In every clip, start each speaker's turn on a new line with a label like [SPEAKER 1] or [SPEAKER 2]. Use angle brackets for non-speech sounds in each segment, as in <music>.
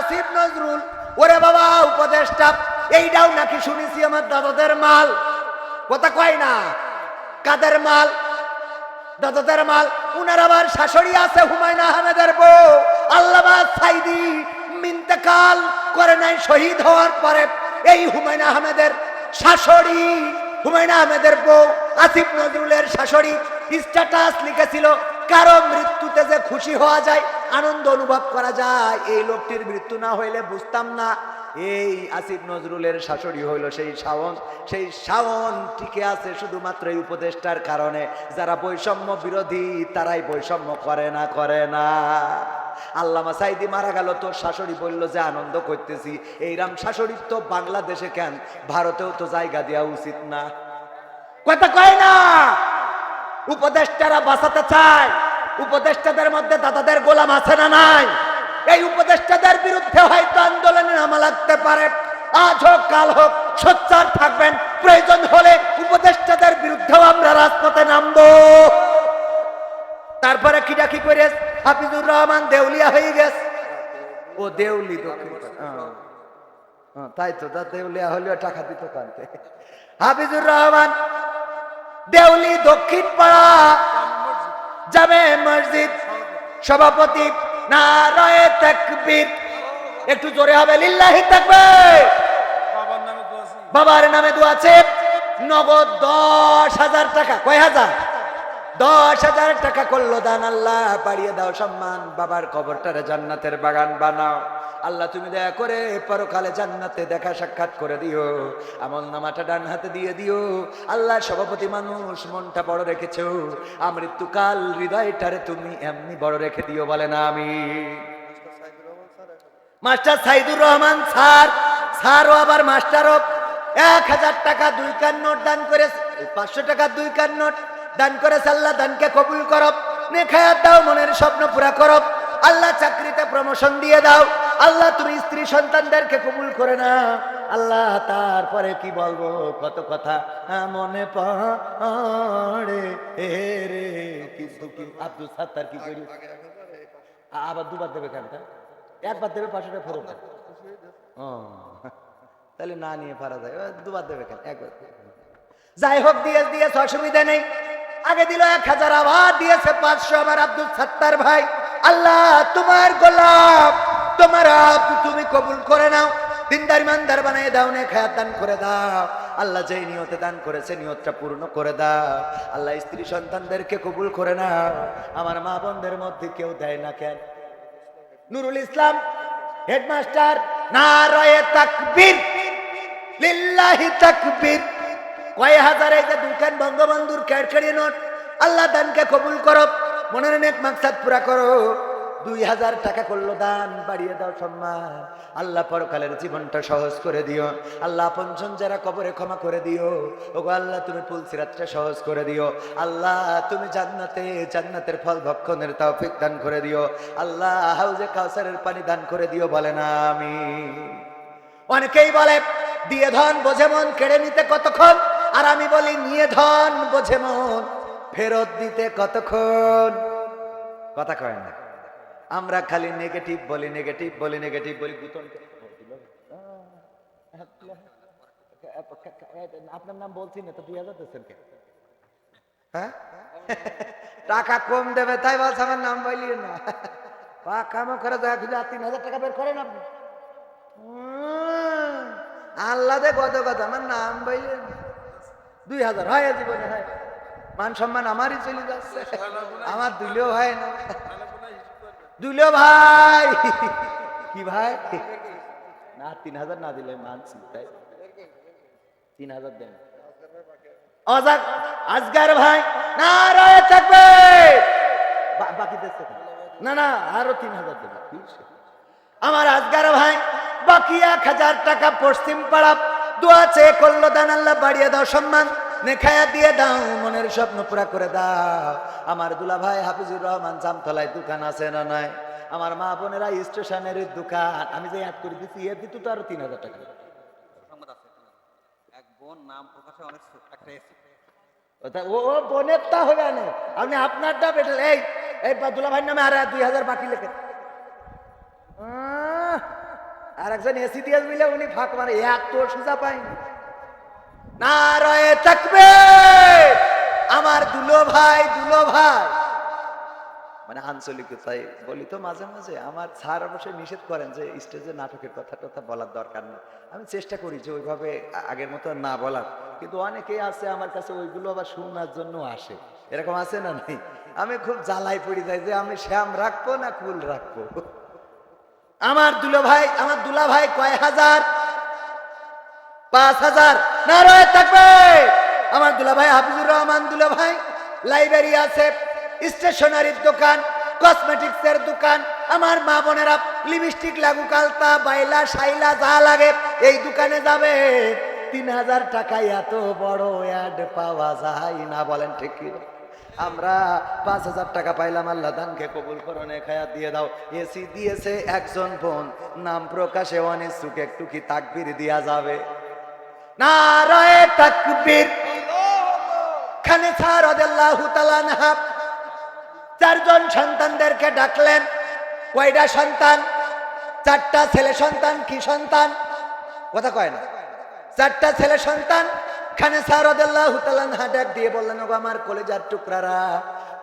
[SPEAKER 1] আসিফ নজরুল, ওরে বাবা, উপদেষ্টা এইটাও নাকি শুনেছি আমার দাদাদের মাল। কথা কয় না, কাদের মাল? দাদাদের মাল। উনার আবার শাশুড়ি আছে হুমায়ুন আহমেদের বউ। আল্লামা সাইদি মিন্তেকাল করে নাই, শহীদ হওয়ার পরে এই হুমায়ুন আহমেদের শাশুড়ি, হুমায়ুন আহমেদের বউ, আসিফ নজরুলের শাশুড়ি স্ট্যাটাস লিখেছিল, কারও মৃত্যুতে যে খুশি হওয়া যায় আনন্দ অনুভব করা যায়। এই লোকটির মৃত্যু না হইলে বুঝতাম না। এই আসিফ নজরুলের শাশুড়ি হইল সেই শাওন। সেই শাওন টিকে আছে শুধুমাত্র এই উপদেষ্টার কারণে। যারা বৈষম্য বিরোধী, তারাই বৈষম্য করে না করে না। আল্লামা সাইদি মারা গেল তোর শাশুড়ি বলল যে, আনন্দ করতেছি। এইরাম শাশুড়ির তো বাংলাদেশে কেন? ভারতেও তো জায়গা দেওয়া উচিত না। কথা কয় না। উপদেষ্টারা বাঁচাতে চায়। উপদেষ্টাদের মধ্যে দাদাদের গোলাম আছে না নাই? এই উপদেষ্টাদের বিরুদ্ধে হয়তো আন্দোলনে নামা লাগতে পারে। আজ হোক কাল হোক সোচ্চার থাকবেন। প্রয়োজন হলে উপদেষ্টাদের বিরুদ্ধেও আমরা রাজপথে নামবো। তারপরে কি করে হাফিজুর রহমান দেউলিয়া হয়ে গেছে। ও দেউলি। হ্যাঁ। হ্যাঁ, তাই তো তা দেউলিয়া হলেও টাকা দিত কানতে। হাফিজুর রহমান দেউলি দক্ষিণ পাড়া। জামে মসজিদ। সভাপতি নারায়ে তাকবীর। একটু জোরে হবে লিল্লাহি তাকবীর।
[SPEAKER 2] বাবার নামে দোয়া আছে।
[SPEAKER 1] বাবার নামে দু আছে নগদ দশ হাজার টাকা। কয় হাজার? দশ হাজার টাকা করল দান আল্লাহ বাড়িয়ে দাও সম্মান। বাবার কবরটারে জান্নাতের বাগান বানাও। আল্লাহ, তুমি দয়া করে পরকালে জান্নাতে দেখা সাক্ষাৎ করে দিও। আমল নামাটা ডান হাতে দিয়ে দিও। আল্লাহ, সভাপতি মানুষ, মনটা বড় রেখেছো। আমৃত্যুকাল হৃদয়টারে তুমি এমনি বড় রেখে দিও বলে না আমি। মাস্টার সাইদুর রহমান স্যার, স্যারও আবার মাস্টারও এক হাজার টাকা দুই কান নোট দান করে পাঁচশো টাকা দুই কান নোট। দান করে আল্লাহ দানকে কবুল করব নেখায়াত দাও মনের স্বপ্ন পুরা করব আল্লাহ চাকরিতে প্রমোশন দিয়ে দাও। আল্লাহ তুমি স্ত্রী সন্তানদেরকে কবুল করে না আল্লাহ তারপরে কি বলব? কত কথা। হ্যাঁ, মনে পড়ে আব্দুল কি করি আবার দুবার দেবে কেনটা একবার দেবে টাকা ফেরত ও তাহলে না নিয়ে পারা যায়। দুবার দেবে কেন? একবার। যাই হোক দিয়ে দিয়েছে অসুবিধা নেই। আগে দিল এক হাজার আবার দিয়েছে পাঁচশো আবার আব্দুল সত্তার ভাই। আল্লাহ, তোমার গোলাপ, তোমার তুমি কবুল করে নাও। দিনদার ইমানদার বানিয়ে দাও নে দান করে দাও। আল্লাহ নিয়তে দান করেছে, নিয়তটা পূর্ণ করে দাও। আল্লাহ স্ত্রী সন্তানদেরকে কবুল করে নাও। আমার মা বোনদের মধ্যে কেউ দেয় না কেন? নুরুল ইসলাম, হেডমাস্টার, নারায়ে তাকবীর। লিল্লাহি তাকবীর। কয় হাজার যে দুখান বঙ্গবন্ধুর ক্যাডকারি নোট, আল্লাহ দানকে কবুল করো। মনের নেক মাকসাদ পুরা করো। দুই হাজার টাকা করল দান, বাড়িয়ে দাও সম্মান। আল্লাহ পরকালের জীবনটা সহজ করে দিও। আল্লাহ পঞ্চম যারা কবরে ক্ষমা করে দিও। ওগো আল্লাহ, তুমি পুলসিরাতটা সহজ করে দিও। আল্লাহ, তুমি জান্নাতে, জান্নাতের ফল ভক্ষণের তৌফিক দান করে দিও। আল্লাহ, হাউজে কাউসারের পানি দান করে দিও বলে না আমি অনেকেই বলে, দিয়ে ধন বোঝে মন, কেড়ে নিতে কতক্ষণ? আর আমি বলি নিয়ে ধন বোঝে মন ফেরত দিতে কতক্ষণ? কথা কয় না। আমরা খালি নেগেটিভ বলি নেগেটিভ বলি নেগেটিভ বলি গুতন আপনার নাম বলছি না তো দুই হাজার দিচ্ছেন কে? হ্যাঁ? টাকা কম দেবে তাই বলছে আমার নাম বলিয়ে না। পা কামো করে খুঁজে আর তিন হাজার টাকা বের করেন আপনি। উম, আল্লাহ দে কত কথা আমার নাম বললে দুই হাজার হয় জীবনে, হয়। মান সম্মান আমারই চলে যাচ্ছে। আমার হয় না। ভাই। কি ভাই? না, তিন হাজার না দিলে তিন হাজার দেন। অজাক আজগার ভাই, না, রয়ে থাকবে। বাকি না না, আরও তিন হাজার দেবে। আমার আজগার ভাই, বাকি এক হাজার টাকা পশ্চিম পাড়া দোয়া চেয়ে করল দান আল্লাহ বাড়িয়ে দাও সম্মান। নেখায়া দিয়ে দাও মনের স্বপ্ন পুরা করে দাও। আমার দুলা ভাই হাফিজুর রহমান জামতলায় দোকান আছে না নাই? আমার মা বোনেরা স্টেশনের দোকান। আমি যে অ্যাড করে দিচ্ছি এর দিত তো আরও তিন হাজার টাকা।
[SPEAKER 3] এক বোন নাম প্রকাশে অনেক একটা
[SPEAKER 1] ও হবে না। আপনি আপনারটা এই এই দুলা ভাইয়ের নামে আর দুই হাজার বাকি লেখে। আর একজন এসি দিয়ে মিলে উনি ফাঁক মারে এত সোজা পায়নি। না রয়ে থাকবে! আমার দুলো ভাই দুলো ভাই। মানে আঞ্চলিকতায় বলি তো মাঝে মাঝে, আমার স্যার অবশ্যই নিষেধ করেন যে স্টেজে নাটকের কথা টথা বলার দরকার নেই। আমি চেষ্টা করি যে ওইভাবে আগের মতো না বলার, কিন্তু অনেকেই আছে আমার কাছে ওইগুলো আবার শোনার জন্য আসে। এরকম আছে না নেই? আমি খুব জ্বালাই পড়ি যাই যে আমি শ্যাম রাখব না কুল রাখব? আমার দুলো ভাই, আমার দুলা ভাই কয় হাজার? পাঁচ হাজার। না রয়ে থাকবে। আমার দুলা ভাই হাফিজুর রহমান দুলা ভাই। লাইব্রেরি আছে, স্টেশনারির দোকান কসমেটিক্স এর দোকান। আমার মা বোনেরা লিপস্টিক লাগু, কালতা, বাইলা সাইলা যা লাগে এই দোকানে যাবে। তিন হাজার টাকায় এত বড় অ্যাড পাওয়া যায় না, বলেন ঠিক কি? আমরা পাঁচ হাজার টাকা পাইলাম, আল্লাহ দানকে কবুল করনে খায়া দিয়ে দাও। এসি দিয়েছে একজন বোন, নাম প্রকাশে সুখে একটু কি তাকবির দিয়া যাবে? নারায়ে তাকবীর। খানে তাআলা আনহা, চারজন সন্তানদেরকে ডাকলেন। কয়টা সন্তান? চারটা ছেলে সন্তান, কি সন্তান? কথা কয় না। চারটা ছেলে সন্তান খানে স্যার রাদিয়াল্লাহু ডাক দিয়ে বললেন, ওগো আমার কলেজার টুকরারা,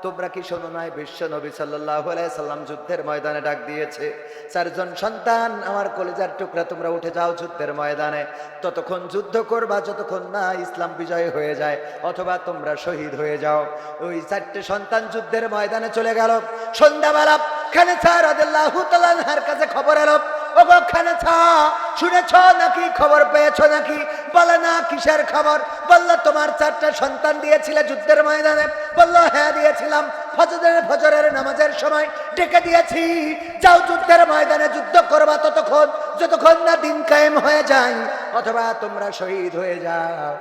[SPEAKER 1] তোমরা কি শোনো নাই? বিশ্ব নবী সাল্লাম যুদ্ধের ময়দানে ডাক দিয়েছে, চারজন সন্তান, আমার কলেজার টুকরা, তোমরা উঠে যাও যুদ্ধের ময়দানে। ততক্ষণ যুদ্ধ করবা, যতক্ষণ না ইসলাম বিজয় হয়ে যায়, অথবা তোমরা শহীদ হয়ে যাও। ওই চারটে সন্তান যুদ্ধের ময়দানে চলে গেল। সন্ধ্যাবেলা খানে স্যার রাদিয়াল্লাহু আনহার কাছে খবর এলো ওগো খানে ছা শুনেছ নাকি, খবর পেয়েছ নাকি? বলে না, কিসের খবর? বলল, তোমার চারটা সন্তান দিয়েছিলে যুদ্ধের ময়দানে। বলল হ্যাঁ দিয়েছিলাম। নামাজের সময় ডেকে দিয়েছি, যাও যুদ্ধের ময়দানে যুদ্ধ করবা ততক্ষণ, যতক্ষণ না দিন কায়েম হয়ে যায়, অথবা তোমরা শহীদ হয়ে যাও।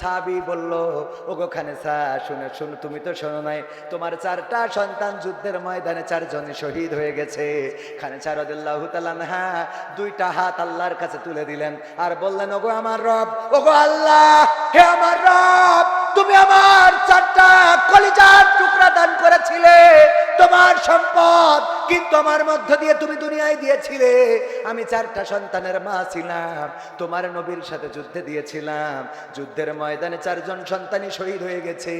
[SPEAKER 1] সাবি বলল, ওগো খানে সা শুনে, তুমি তো শোনো নাই, তোমার চারটা সন্তান যুদ্ধের ময়দানে চারজনে শহীদ হয়ে গেছে। খানে চারদুল্লাহ হ্যাঁ দুইটা হাত আল্লাহর কাছে তুলে দিলেন আর বললেন, ওগো আমার রব, ওগো আল্লাহ, হে আমার রব তুমি আমার চারটা কলিজার টুকরা দান করেছিলে। তোমার সম্পদ কিন্তু আমার মধ্য দিয়ে তুমি দুনিয়ায় দিয়েছিলে আমি চারটা সন্তানের মা ছিলাম, তোমার নবীর সাথে যুদ্ধে দিয়েছিলাম। যুদ্ধের ময়দানে চারজন সন্তানই শহীদ হয়ে গেছে।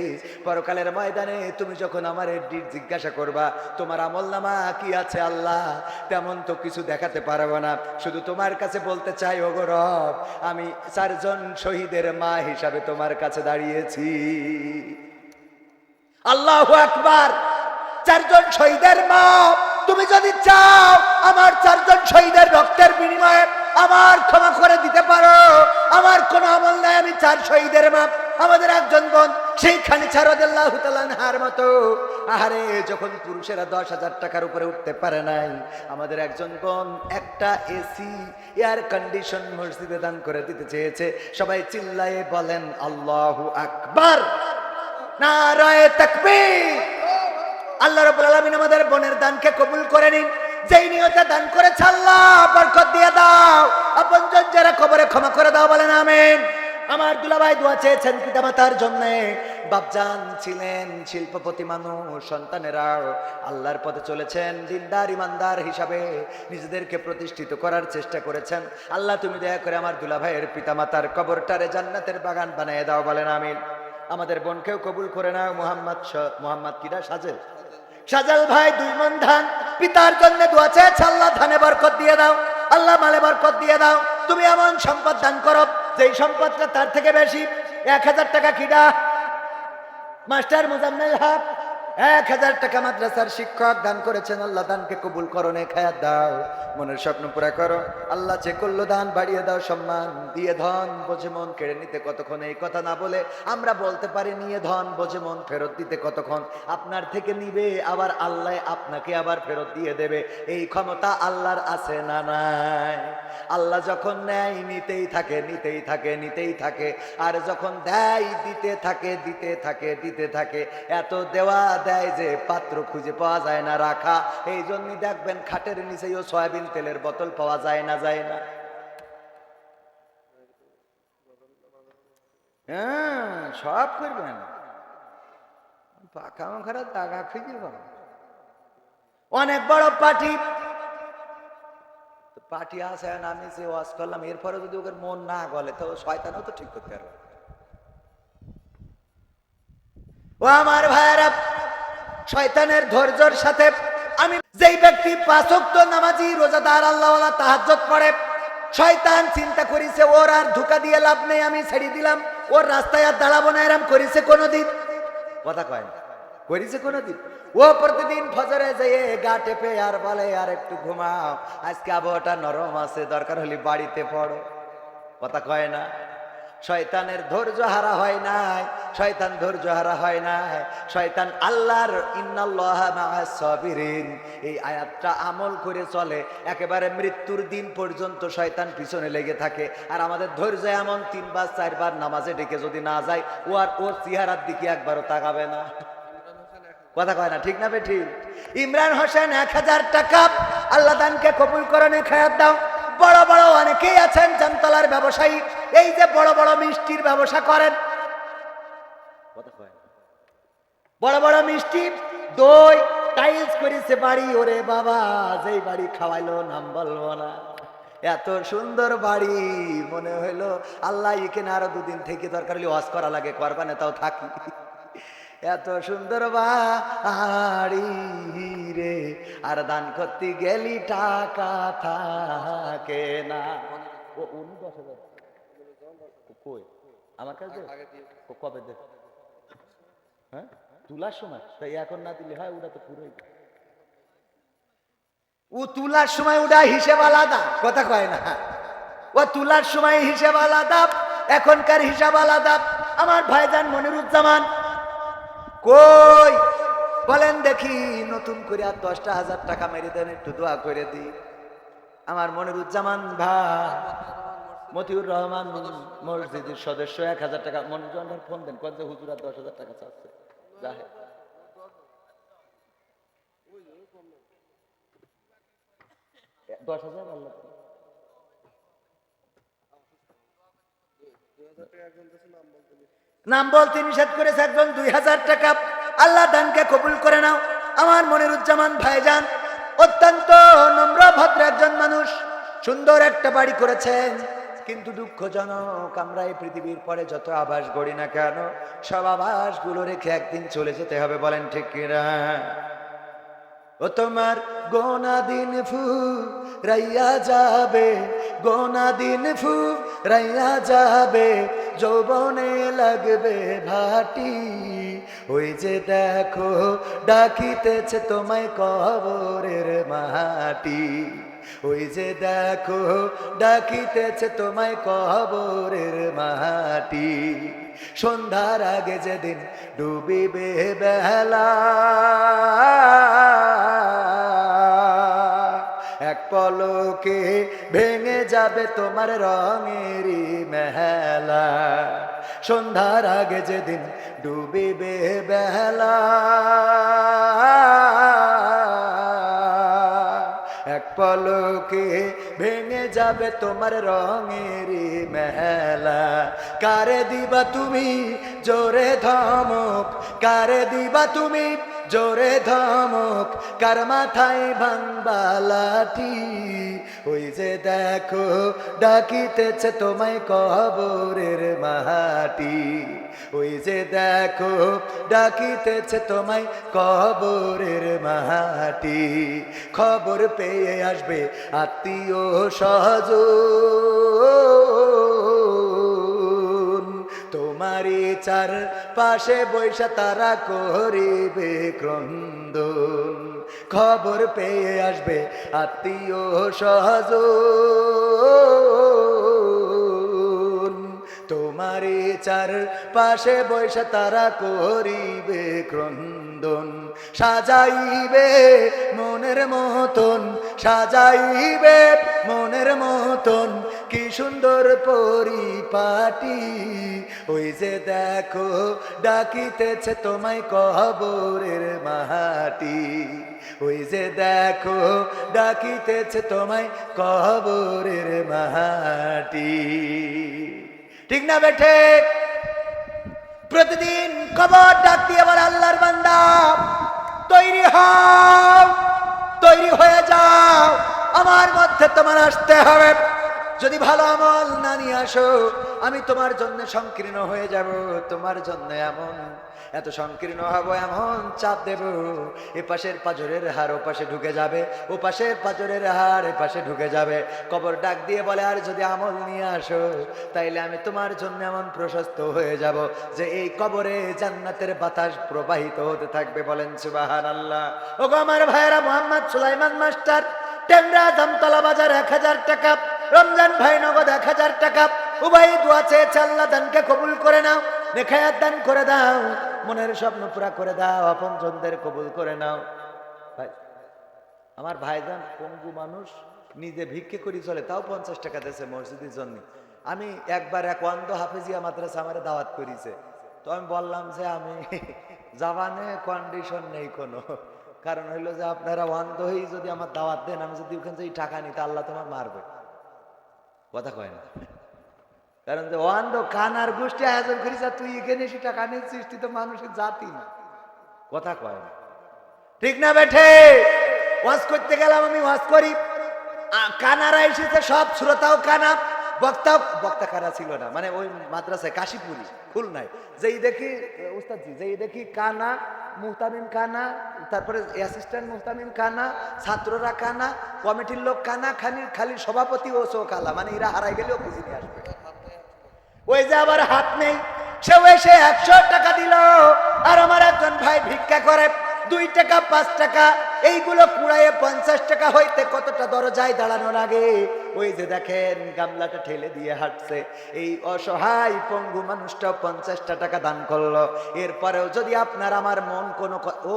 [SPEAKER 1] পরকালের ময়দানে তুমি যখন আমার জিজ্ঞাসা করবা, তোমার আমল নামা কি আছে আল্লাহ? তেমন তো কিছু দেখাতে পারব না। শুধু তোমার কাছে বলতে চাই, ওগো রব, আমি চারজন শহীদের মা হিসাবে তোমার কাছে দাঁড়িয়েছি। আল্লাহ আকবার! চারজন শহীদের মা তুমি যদি চাও আমার চারজন শহীদের রক্তের বিনিময়ে আমার ক্ষমা করে দিতে পারো, আমার কোনো আমল নাই, আমি চার শহীদের মাপ। আমাদের একজন বোন সেইখানে ছাড়াল্লাহ হার মতো। আহারে, যখন পুরুষেরা দশ হাজার টাকার উপরে উঠতে পারে নাই, আমাদের একজন বোন একটা এসি, এয়ার কন্ডিশন মসজিদে দান করে দিতে চেয়েছে। সবাই চিল্লায়ে বলেন, আল্লাহু আকবার। নারায়ে তাকবীর। আল্লাহ রাব্বুল আলামিন আমাদের বোনের দানকে কবুল করে নিন। যেই নিয়তে দান করেছে আল্লাহ, বরকত দিয়ে দাও। আপনজন যারা কবরে ক্ষমা করে দাও বলেন আমিন। আমার দুলাভাই দোয়া চেয়েছেন পিতামাতার জন্য। বাপজান ছিলেন শিল্পপতি মানুষ সন্তানেরাও আল্লাহর পথে চলেছেন, দিনদার, ইমানদার হিসাবে নিজেদেরকে প্রতিষ্ঠিত করার চেষ্টা করেছেন। আল্লাহ, তুমি দয়া করে আমার দুলাভাইয়ের পিতামাতার কবরটারে জান্নাতের বাগান বানিয়ে দাও বলেন আমিন। আমাদের বোনকেও কবুল করে নাও, মোহাম্মদ মোহাম্মদ কিরা সাজেল সাজাল ভাই, দুই মন ধান। পিতার জন্য দোয়া চেয়েছে আল্লাহ ধানে বরকত দিয়ে দাও। আল্লাহ মালে বরকত দিয়ে দাও। তুমি এমন সম্পদ দান করো, যেই সম্পদটা তার থেকে বেশি। এক হাজার টাকা কিডা। মাস্টার মোজাম্মেল হক এক হাজার টাকা মাদ্রাসার শিক্ষক দান করেছেন, আল্লাহ দানকে কবুল করো নে খায়াত দাও। মনের স্বপ্ন পুরা করো। আল্লাহ যে করল দান, বাড়িয়ে দাও সম্মান, দিয়ে ধন, বোঝে মন, কেড়ে নিতে কতক্ষণ, এই কথা না বলে আমরা বলতে পারি, নিয়ে ধন, বোঝে মন, ফেরত দিতে কতক্ষণ। আপনার থেকে নিবে, আবার আল্লাহ আপনাকে আবার ফেরত দিয়ে দেবে। এই ক্ষমতা আল্লাহর আছে না নাই? আল্লাহ যখন নেয়, নিতেই থাকে নিতেই থাকে নিতেই থাকে। আর যখন দেয়, দিতে থাকে দিতে থাকে দিতে থাকে। এত দেওয়া দেয় যে পাত্র খুঁজে পাওয়া যায় না, রাখা। এই জন্যই দেখবেন খাটের নিচেও সয়াবিন তেলের বোতল পাওয়া যায় না যায় না। হ্যাঁ সব করবেন। পাকা মাখারা দাগা খুঁজে পাবেন। অনেক বড় পার্টি পার্টি আছে আমি যে ওয়াজ করলাম, এরপরে যদি ওকে মন না গলে, তো শয়তানও তো ঠিক করতে পারবে। ও আমার ভাইয়েরা শয়তানের ধৈর্যর সাথে আমি যেই ব্যক্তি পাঁচক্ত নামাজি, রোজাদার আল্লাহ তাহাজ্জত পড়ে, শয়তান চিন্তা করিছে, ওর আর ধোকা দিয়ে লাভ নেই, আমি ছেড়ে দিলাম, ওর রাস্তায় আর দাঁড়াবো না, এরম করিছে কোনোদিন। কথা কয় না, করিছে কোনোদিন? ও প্রতিদিন ফজরে যেয়ে গা টেপে আর বলে, আর একটু ঘুমাও, আজকে আবহাওয়াটা নরম আছে, দরকার হলে বাড়িতে পড়ো। কথা কয় না? শয়তানের ধৈর্য হারা হয় নাই, শয়তান ধৈর্য হারা হয় নাই, শয়তান আল্লাহর ইন্নাল্লাহ এই আয়াতটা আমল করে চলে, একেবারে মৃত্যুর দিন পর্যন্ত শয়তান পিছনে লেগে থাকে। আর আমাদের ধৈর্য এমন তিনবার, চারবার নামাজে ডেকে যদি না যায়, ও আর ওর চেহারার দিকে একবারও তাকাবে না। কথা কয় না, ঠিক না বে ঠিক ইমরান হোসেন এক হাজার টাকা আল্লাহ দানকে কবুল করণে খায়াত দাও। বড় বড় অনেকেই আছেন জামতলার ব্যবসায়ী। এই যে বড় বড় মিষ্টির ব্যবসা করেন। বড় বড় মিষ্টি, দই টাইলস করেছে বাড়ি। ওরে বাবা, যেই বাড়ি খাওয়াইলো নাম বলব না। এত সুন্দর বাড়ি, মনে হইল আল্লাহ এখানে আরও দুদিন থেকে দরকার হলে ওয়াজ করা লাগে করবানে তাও থাকি। এত সুন্দর বাড়ি। রে আর দান করতে গেলি টাকা থাকে না। ও উনি দশ হাজার। কই? আমার কাছে? কবে দেখ হ্যাঁ? তুলার সময়। তাই এখন না দিলে হয় ওটা তো পুরোই। ও তুলার সময় ওটা হিসেব আলাদা। কথা কয় না। ও তুলার সময় হিসেব আলাদা। এখনকার হিসাব আলাদা। আমার ভাইজান মনিরুজ্জামান। কই? বলেন দেখি নতুন করে আর দশটা হাজার টাকা মেরে দেন, একটু দোয়া করে দি। আমার মনিরুজ্জামান ভাই, মতিউর রহমান মসজিদের সদস্য, এক হাজার টাকা। মনিরুজ্জামান ফোন দেন কত দশ হাজার টাকা চাচ্ছে? দশ হাজার আল্লাহ নাম বলতে নিষেধ করেছে একজন, দুই হাজার টাকা আল্লাহ দানকে কবুল করে নাও। আমার মনিরুজ্জামান ভাইজান, অত্যন্ত নম্র, ভদ্র একজন মানুষ, সুন্দর একটা বাড়ি করেছেন। কিন্তু দুঃখজনক, আমরা এই পৃথিবীর পরে যত আবাস গড়ি না কেন, সব আবাসগুলো রেখে একদিন চলে যেতে হবে, বলেন ঠিক কিনা? ও তোমার গোনা দিন ফু, রাইয়া যাবে। গোনা দিন ফু, রাইয়া যাবে। যৌবনে লাগবে ভাটি। ওই যে দেখো, ডাকিতেছে তোমায় কবরের মাটি। ওই যে দেখো, ডাকিতেছে তোমায় কবরের মাটি। সন্ধ্যার আগে যেদিন ডুবিবে বেলা, এক পলকে ভেঙে যাবে তোমার রঙেরই মেলা। সন্ধ্যার আগে যেদিন ডুবিবে বেলা এক পলকে ভেঙে যাবে তোমার রঙের মেলা কারে দিবা তুমি জোরে ধমক, কারে দিবা তুমি জোরে ধমক, কার মাথায় ভাঙবা লাঠি? ওই যে দেখো, ডাকিতেছে তোমায় কবরের মাহাটি। ওই যে দেখো, ডাকিতেছে তোমায় কবরের মাহাটি। খবর পেয়ে আসবে আত্মীয় সহজ তোমারই চার পাশে বৈশা তারা করিবে ক্রন্দন। খবর পেয়ে আসবে আত্মীয় সহজ তোমারই চার পাশে বৈশা তারা করিবে ক্রন্দন। সাজাইবে মনের মতন, সাজাইবে মনের মতন কি সুন্দর পরিপাটি। ওই যে দেখো, ডাকিতেছে তোমায় কবরের মাটি ওই যে দেখো, ডাকিতেছে তোমায় কবরের মাটি ঠিক না বেঠে? প্রতিদিন কবর ডাক দিয়ে আবার আল্লাহর বান্দা, তৈরি হও, তৈরি হয়ে যাও। আমার মধ্যে তোমার আসতে হবে। যদি ভালো আমল না নিয়ে আসো, আমি তোমার জন্য সংকীর্ণ হয়ে যাব, তোমার জন্য এমন। এত সংকীর্ণ হব, এমন চাপ দেব, এ পাশের পাজরের হার ও পাশে ঢুকে যাবে, ও পাশের পাজরের হার এ পাশে ঢুকে যাবে। কবর ডাক দিয়ে বলে, আর যদি আমল নিয়ে আসো, তাইলে আমি তোমার জন্য এমন প্রশস্ত হয়ে যাব যে এই কবরে জান্নাতের বাতাস প্রবাহিত হতে থাকবে। বলেন সুবাহান আল্লাহ ও গো আমার ভাইয়েরা, মোহাম্মদ সুলাইমান মাস্টার টেমরা দামতলা বাজার এক হাজার টাকা। রমজান ভাই নগদ এক হাজার টাকা। উভয় দোয়া চেয়েছে আল্লাহ দানকে কবুল করে নাও, নেখায়াত দান করে দাও, মনের স্বপ্ন পুরা করে দাও আপন জনদের কবুল করে নাও। ভাই, আমার ভাইজান পঙ্গু মানুষ, নিজে ভিক্ষে করি চলে, তাও পঞ্চাশ টাকা দিয়েছে মসজিদের জন্য। আমি একবার এক অন্ধ হাফেজিয়া মাদ্রাসা আমার দাওয়াত করিছে। তো আমি বললাম যে আমি <laughs> জাবানে কন্ডিশন নেই কোনো। কারণ হইল যে আপনারা অন্ধ হয়েই যদি আমার দাওয়াত দেন, আমি যদি ওখান টাকা নিই, তা আল্লাহ তোমার মারবে। কথা কয় না। কারণ যে অন্ধ কানার গোষ্ঠী আয়োজন করিস আর তুই এখানে এসে টাকা তুই তো মানুষের জাতি না। কথা কয় না। ঠিক না বেঠে? ওয়াজ করতে গেলাম আমি, ওয়াজ করি। কানারা এসেছে, সব শ্রোতাও কানা। বক্তাও বক্তা কানা ছিল না? মানে ওই মাদ্রাসায়, কাশীপুরি ফুল নাই যেই দেখি, উস্তাদজি, যেই দেখি কানা, মুহতামিম কানা, তারপরে অ্যাসিস্ট্যান্ট মুহতামিম কানা, ছাত্ররা কানা, কমিটির লোক কানা, খালি খালি সভাপতি ও সো কালা। মানে এরা হারাই গেলেও খুঁজে নিয়ে আসবে। ওই যে আবার হাত নেই, সেও এসে একশো টাকা দিল, আর আমার একজন ভাই ভিক্ষা করে। দুই টাকা, পাঁচ টাকা, এইগুলো কুড়াইয়ে পঞ্চাশ টাকা হইতে কতটা দরজায় দাঁড়ানো লাগে ওই যে দেখেন, গামলাটা ঠেলে দিয়ে হাঁটছে। এই অসহায় পঙ্গু মানুষটা পঞ্চাশটা টাকা দান করল। এরপরেও যদি আপনার আমার মন কোনো ও,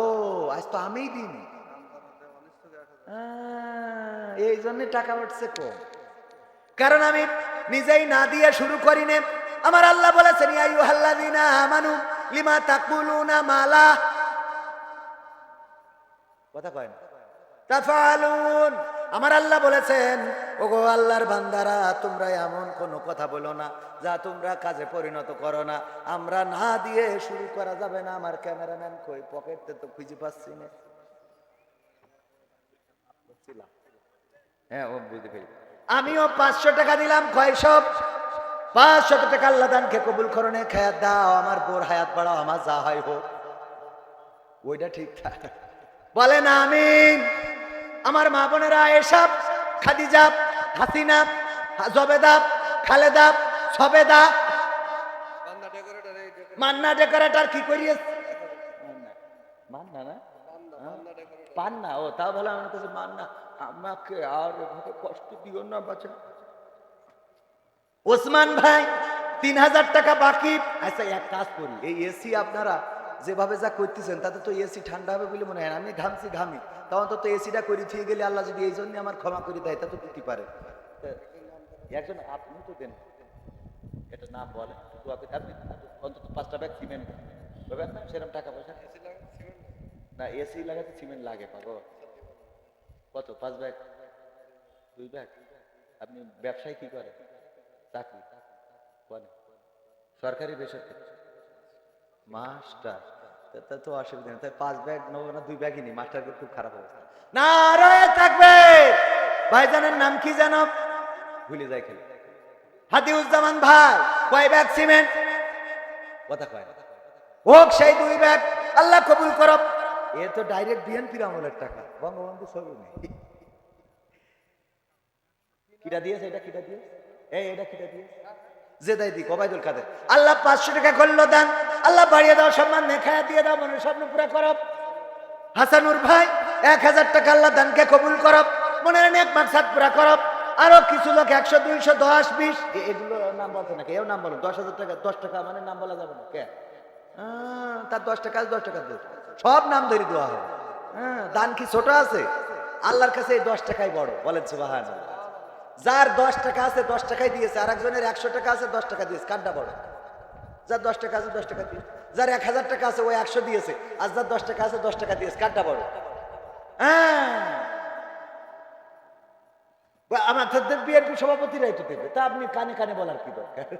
[SPEAKER 1] আজ তো আমিই দিন। এই জন্য টাকা উঠছে কম। কারণ আমি নিজেই না দিয়ে শুরু করি নে। আমার আল্লাহ বলেছেন আমানু, লিমা তাকুলুনা মালা কথা কয় না। আমার আল্লাহ বলেছেন, ওগো আল্লাহর বান্দারা, তোমরা এমন কোনো কথা বলো না যা তোমরা কাজে পরিণত করো না। আমরা না দিয়ে শুরু করা যাবে না। আমার ক্যামেরাম্যান কই, পকেটে তো খুঁজে পাচ্ছি না। হ্যাঁ ও বুঝতে পেরেছি। আমিও পাঁচশো টাকা দিলাম কয়সব পাঁচশত টাকা আল্লাহ দানকে কবুল করনে খায়াত দাও, আমার বোর হায়াত বাড়াও, আমার যা হয় হোক। ওইটা ঠিকঠাক বলেন আমি আমার মা বোনেরা এসব খাদিজা, হাসিনা, জবেদা, খালেদা, সবেদা। মান্না ডেকোরেটর কি করিয়ে মান্না না? হ্যাঁ? ও তাও ভালো আমার কাছে কষ্ট দিও না ওসমান ভাই, তিন হাজার টাকা বাকি। আচ্ছা এক কাজ করি। এই এসি আপনারা যেভাবে যা করতেছেন তাতে তো এসি ঠান্ডা হবে বলে মনে হয় না। আমি ঘামছি ঘামি। তখন তো এসিটা করে থিয়ে গেলে আল্লাহ যদি এই জন্য আমার ক্ষমা করে দেয় তা তো দিতে পারে। একজন আপনি তো দেন। এটা নাম বলে আপনি অন্তত পাঁচটা ব্যাগ সিমেন্ট পাবেন না সেরকম টাকা পয়সা? না এসি লাগাতে সিমেন্ট লাগে পাবো কত? পাঁচ ব্যাগ? দুই ব্যাগ? আপনি ব্যবসায় কি করেন? চাকরি? বলে সরকারি বেসরকারি? মাস্টার, তা- অসুবিধা নেই। তাই পাঁচ ব্যাগ নেব না, দুই ব্যাগই নি মাস্টারকে খুব খারাপ অবস্থা। না থাকবে! ভাইজানের নাম কি জানো ভুলে যাই খেলে। ভাই, কয় ব্যাগ সিমেন্ট? কথা কয় হোক সেই দুই ব্যাগ, আল্লাহ কবুল করো এ তো ডাইরেক্ট বিএনপির আমলের টাকা বঙ্গবন্ধু নেই। কিটা দিয়েছে, এটা কিটা দিয়ে এই, এটা কিটা দিয়ে যে দাই দি কবাইদুল কাদের। আল্লাহ পাঁচশো টাকা করল দান, আল্লাহ বাড়িয়ে দাও, সম্মান নেখায়া দিয়ে দাও, মনের স্বপ্ন পুরা করো। হাসানুর ভাই, এক হাজার টাকা আল্লাহ দানকে কবুল করো। মনের নেক মাকসাদ পুরা করো। আরও কিছু লোক, একশো, দুইশো, দশ, বিশ। এগুলো নাম বলতে না কেউ নাম বলো। দশ হাজার টাকা, দশ টাকা মানে নাম বলা যাবে না। কে? তার দশ টাকা দশ টাকা দোষ সব নাম ধরে দেওয়া হবে। হ্যাঁ দান কি ছোট আছে? আল্লাহর কাছে এই দশ টাকাই বড়। বলেন সুবাহান যার দশ টাকা আছে, দশ টাকাই দিয়েছে আর একজনের একশো টাকা আছে, দশ টাকা দিয়েছে। কারটা বড়। যার দশ টাকা আছে, দশ টাকা দিয়েছে। যার এক হাজার টাকা আছে, ওই একশো দিয়েছে। আর যার দশ টাকা আছে, দশ টাকা দিয়েছে। কারটা বড়। হ্যাঁ। বিএনপি সভাপতিরাই তো দেবে। তা আপনি কানে কানে বলার কি দরকার?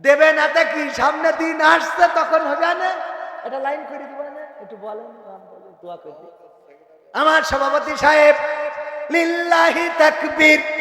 [SPEAKER 1] দেবে না তা কি? সামনে দিন আসছে, তখন হবে না। এটা লাইন করে দিবে না? একটু বলেন দোয়া করে আমার সভাপতি সাহেব, লিল্লাহি তাকবীর।